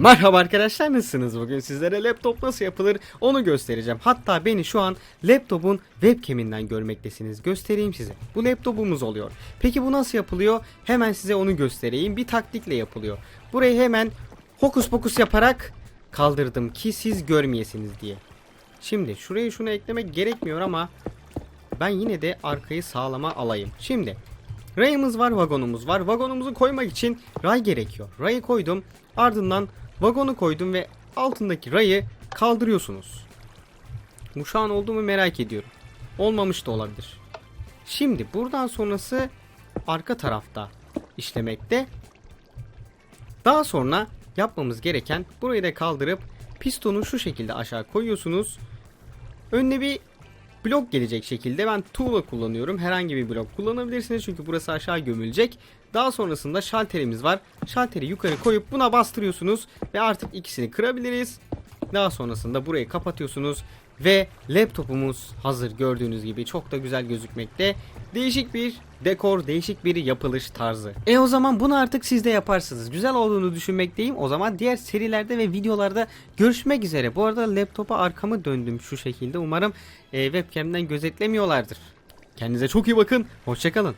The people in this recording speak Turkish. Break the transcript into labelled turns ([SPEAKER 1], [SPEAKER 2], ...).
[SPEAKER 1] Merhaba arkadaşlar nasılsınız? Bugün sizlere laptop nasıl yapılır onu göstereceğim. Hatta beni şu an laptopun webcaminden görmektesiniz. Göstereyim size. Bu laptopumuz oluyor. Peki bu nasıl yapılıyor? Hemen size onu göstereyim. Bir taktikle yapılıyor. Burayı hemen hokus pokus yaparak kaldırdım ki siz görmeyesiniz diye. Şimdi şuraya şunu eklemek gerekmiyor ama ben yine de arkayı sağlama alayım. Şimdi rayımız var, vagonumuz var. Vagonumuzu koymak için ray gerekiyor. Rayı koydum. Ardından vagonu koydum ve altındaki rayı kaldırıyorsunuz. Bu şu an oldu mu merak ediyorum. Olmamış da olabilir. Şimdi buradan sonrası arka tarafta işlemekte. Daha sonra yapmamız gereken burayı da kaldırıp pistonu şu şekilde aşağı koyuyorsunuz. Önüne bir blok gelecek şekilde ben tuğla kullanıyorum. Herhangi bir blok kullanabilirsiniz çünkü burası aşağı gömülecek. Daha sonrasında şalterimiz var. Şalteri yukarı koyup buna bastırıyorsunuz ve artık ikisini kırabiliriz. Daha sonrasında burayı kapatıyorsunuz ve laptopumuz hazır gördüğünüz gibi çok da güzel gözükmekte. Değişik bir dekor, değişik bir yapılış tarzı. E o zaman bunu artık siz de yaparsınız. Güzel olduğunu düşünmekteyim. O zaman diğer serilerde ve videolarda görüşmek üzere. Bu arada laptopa arkamı döndüm şu şekilde. Umarım e, webcam'den gözetlemiyorlardır. Kendinize çok iyi bakın. Hoşçakalın.